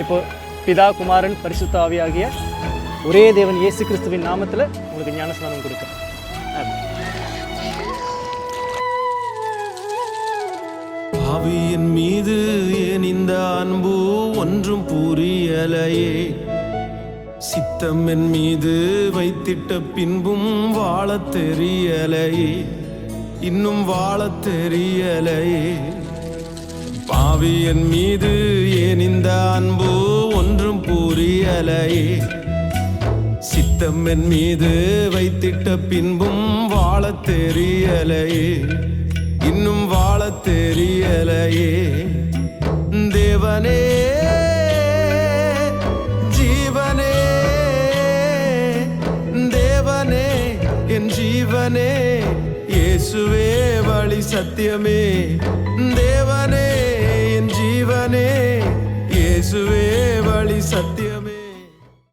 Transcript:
இப்போ பிதா குமாரன் பரிசுத்த ஆவியாகிய ஒரே தேவன் இயேசு கிறிஸ்துவின் நாமத்தில் உங்களுக்கு ஞானஸ்நானம் கொடுக்குறேன் ஆமென். ஆவியின் மீது ஏன் இந்த அன்பு ஒன்றும் புரியலையே? சித்தம் என் மீது வைத்திட்ட பின்பும் வாழத் தெரியலையே. இன்னும் வாழ தெரியலையே. பாவியன் மீது ஏன் இந்த அன்பு ஒன்றும் புரியலையே? சித்தம் என் மீது வைத்திட்ட பின்பும் வாழ தெரியலையே. இன்னும் வாழ தெரியலையே. தேவனே ஜீவனே தேவனே என் ஜீவனே இயேசுவே வழி சத்தியமே. தேவனே என் ஜீவனே இயேசுவே வழி சத்தியமே.